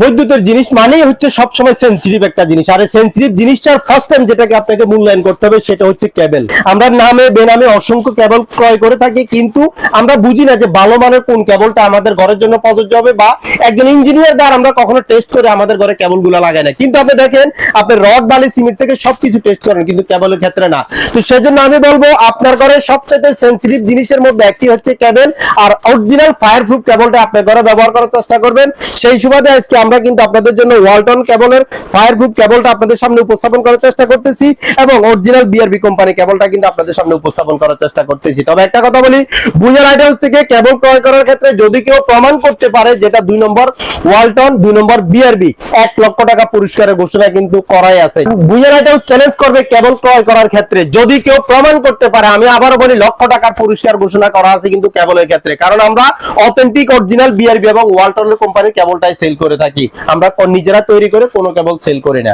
বৈদ্যুতের জিনিস মানেই হচ্ছে সবসময় সেন্সিটিভ একটা জিনিস। আর সেন্সিটিভ জিনিসটার ফার্স্ট টাইম যেটাকে আপনাকে মূল্যায়ন করতে হবে সেটা হচ্ছে কেবল আমরা নামে, বেনামে অসংখ্য কেবল ক্রয় করে থাকি, কিন্তু আমরা বুঝি না যে ভালো মানের কোন কেবলটা আমাদের ঘরের জন্য প্রযোজ্য হবে বা একজন ইঞ্জিনিয়ার দ্বারা আমরা কখনো টেস্ট করে আমাদের ঘরে কেবলগুলো লাগাই না। কিন্তু আপনি দেখেন, আপনি রড বালি সিমেন্ট থেকে সবকিছু টেস্ট করেন, কিন্তু কেবলের ক্ষেত্রে না। তো সেজন্য আমি বলব, আপনার ঘরে সবচেয়ে সেন্সিটিভ জিনিসের মধ্যে একটি হচ্ছে কেবল আর অরিজিনাল ফায়ার প্রুফ কেবলটা আপনার ঘরে ব্যবহার করার চেষ্টা করবেন। সেই সুবাদে আজকে আমরা কিন্তু আপনাদের জন্য ওয়ালটন কেবলের ফায়ার প্রুফ কেবলটা আপনাদের সামনে উপস্থাপন করার চেষ্টা করতেছি এবং অরিজিনাল বিআরবি কোম্পানি কেবলটা কিন্তু আপনাদের সামনে উপস্থাপন করার চেষ্টা করতেছি। তবে একটা কথা বলি বুঝার আইটেমস থেকে কেবল ক্রয় করার ক্ষেত্রে যদি কেউ প্রমাণ করতে পারে যেটা দুই নম্বর ওয়ালটন দুই নম্বর বিআরবি এক লক্ষ টাকা পুরস্কারের ঘোষণা কিন্তু করাই আছে। বুঝার আইটেমস চ্যালেঞ্জ করবে কেবল ক্রয় করার ক্ষেত্রে। যদি কেউ প্রমাণ করতে পারে, আমি আবারও বলি, লক্ষ টাকার পুরস্কার ঘোষণা করা আছে কিন্তু কেবলের ক্ষেত্রে। কারণ আমরা অথেন্টিক অরিজিনাল বিআরবি এবং ওয়ালটনের কোম্পানির কেবলটাই সেল করে থাকি। আমরা নিজেরা তৈরি করে কোনো কেবল সেল করি না।